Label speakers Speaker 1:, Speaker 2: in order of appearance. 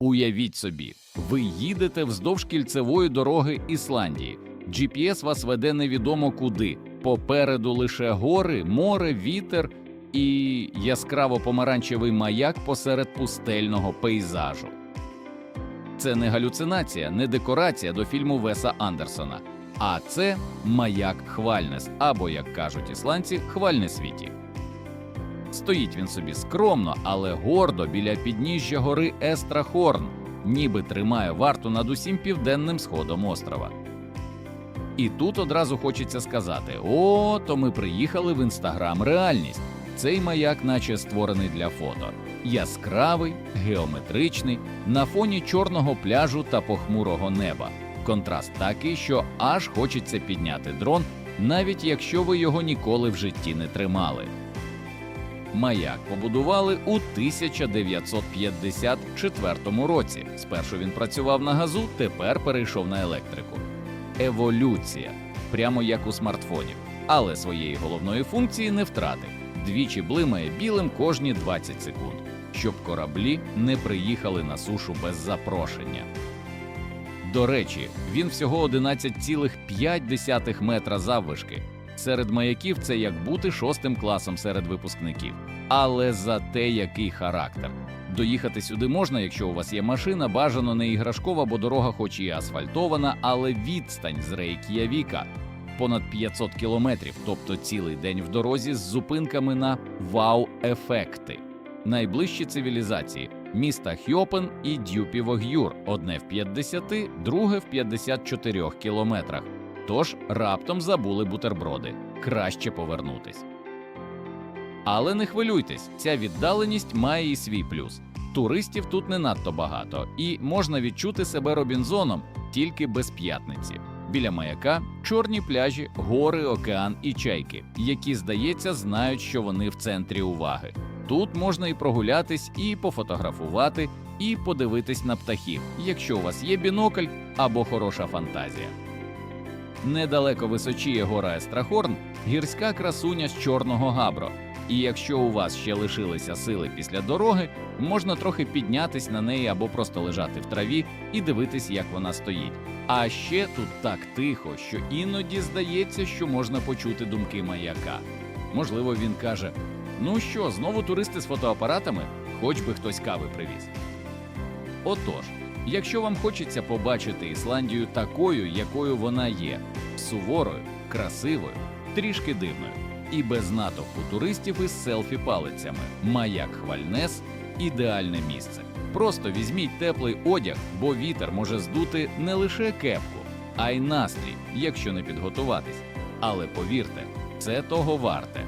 Speaker 1: Уявіть собі, ви їдете вздовж кільцевої дороги Ісландії. GPS вас веде невідомо куди. Попереду лише гори, море, вітер і яскраво помаранчевий маяк посеред пустельного пейзажу. Це не галюцинація, не декорація до фільму Веса Андерсона, а це маяк Хвальнес, або, як кажуть ісландці, Хвальнесвіті. Стоїть він собі скромно, але гордо біля підніжжя гори Естрахорн, ніби тримає варту над усім південним сходом острова. І тут одразу хочеться сказати: о, то ми приїхали в інстаграм реальність. Цей маяк, наче створений для фото. Яскравий, геометричний, на фоні чорного пляжу та похмурого неба. Контраст такий, що аж хочеться підняти дрон, навіть якщо ви його ніколи в житті не тримали. Маяк побудували у 1954 році. Спершу він працював на газу, тепер перейшов на електрику. Еволюція, прямо як у смартфонів, але своєї головної функції не втратив. Двічі блимає білим кожні 20 секунд, щоб кораблі не приїхали на сушу без запрошення. До речі, він всього 11,5 метра заввишки. Серед маяків це як бути шостим класом серед випускників. Але за те, який характер. Доїхати сюди можна, якщо у вас є машина, бажано не іграшкова, бо дорога, хоч і асфальтована, але відстань з Рейк'явіка понад 500 кілометрів, тобто цілий день в дорозі з зупинками на вау-ефекти. Найближчі цивілізації міста Хьопен і Дюпівог'юр, одне в 50, друге в 54 кілометрах. Тож раптом забули бутерброди. Краще повернутись. Але не хвилюйтесь, ця віддаленість має і свій плюс. Туристів тут не надто багато, і можна відчути себе Робінзоном тільки без п'ятниці. Біля маяка чорні пляжі, гори, океан і чайки, які, здається, знають, що вони в центрі уваги. Тут можна і прогулятись, і пофотографувати, і подивитись на птахів, якщо у вас є бінокль або хороша фантазія. Недалеко височіє гора Естрахорн, гірська красуня з чорного габро. І якщо у вас ще лишилися сили після дороги, можна трохи піднятись на неї або просто лежати в траві і дивитись, як вона стоїть. А ще тут так тихо, що іноді здається, що можна почути думки маяка. Можливо, він каже: Ну що, знову туристи з фотоапаратами, хоч би хтось кави привіз. Отож, якщо вам хочеться побачити Ісландію такою, якою вона є, суворою, красивою, трішки дивною, і без натовпу туристів із селфі палицями, маяк Хвальнес ідеальне місце. Просто візьміть теплий одяг, бо вітер може здути не лише кепку, а й настрій, якщо не підготуватись. Але повірте, це того варте.